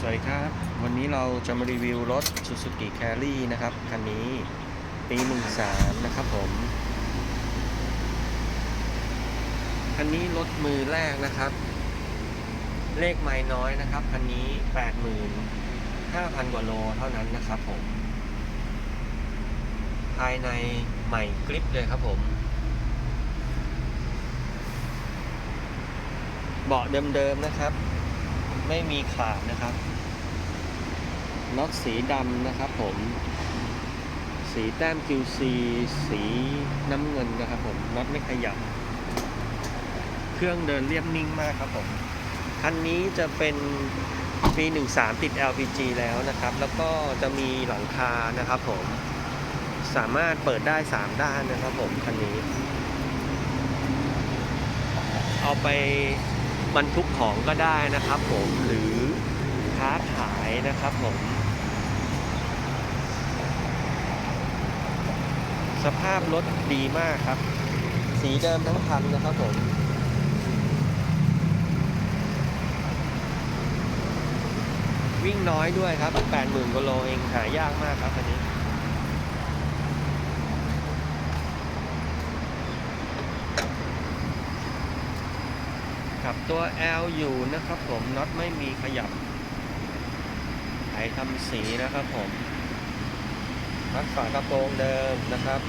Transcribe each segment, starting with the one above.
สวัสดีครับ วันนี้เราจะมารีวิวรถ Suzuki Carry นะครับ คันนี้ปี 13 นะครับผม คันนี้รถมือแรกนะครับ เลขไม่น้อยนะครับ คันนี้ 85,000 กว่าโลเท่านั้นนะครับผม ภายในใหม่กริปเลยครับผมเบาะเดิมๆนะครับ ไม่มีขาดนะครับน็อตสีดำนะครับผม สีแต้ม QC สีน้ำเงินนะครับผมน็อตไม่ขยับ เครื่องเดินเรียบนิ่งมากครับผม คันนี้จะเป็นปี13 ติด LPG แล้วนะครับ แล้วก็จะมีหลังคานะครับผม สามารถเปิดได้ 3 ด้านนะครับผม คันนี้ เอาไป บรรทุกของก็ได้นะครับผมหรือค้าขายนะครับผมสภาพรถดีมากครับ สีเดิมทั้งคันนะครับผมวิ่งน้อยด้วยครับ 80,000กิโลเองหายากมากครับคันนี้ับตัว L อยู่นะครับผมน็อตไม่มีขยับไขทำสีนะครับผมรักฝากระโปรงเดิมนะครับ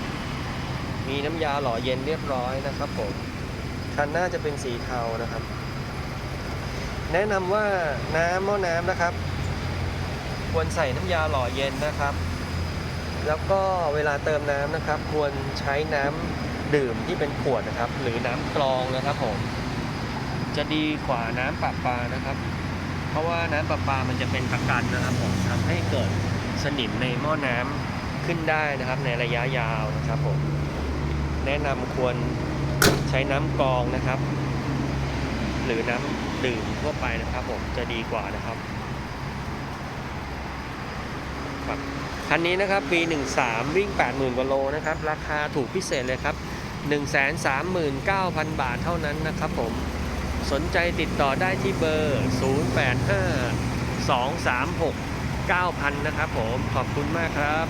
มีน้ำยาหล่อเย็นเรียบร้อยนะครับผมคันหน้าจะเป็นสีเทานะครับ แนะนำว่าน้ำหม้อน้ำนะครับ ควรใส่น้ำยาหล่อเย็นนะครับ แล้วก็เวลาเติมน้ำนะครับ ควรใช้น้ำดื่มที่เป็นขวดนะครับ หรือน้ำกรองนะครับผม จะดีกว่าน้ำประปานะครับ เพราะว่าน้ำประปามันจะเป็นประกันนะครับผมทำให้เกิดสนิมในหม้อน้ำขึ้นได้นะครับในระยะยาวนะครับผมแนะนำควรใช้น้ำกรองนะครับ หรือน้ำดื่มทั่วไปนะครับ ผมจะดีกว่านะครับครับคันนี้นะครับปี13 วิ่ง 80,000กว่าโลนะครับ ราคาถูกพิเศษเลยครับ 139,000 บาทเท่านั้นนะครับผม สนใจติดต่อได้ที่เบอร์ 085 236 9000 นะครับผม ขอบคุณมากครับ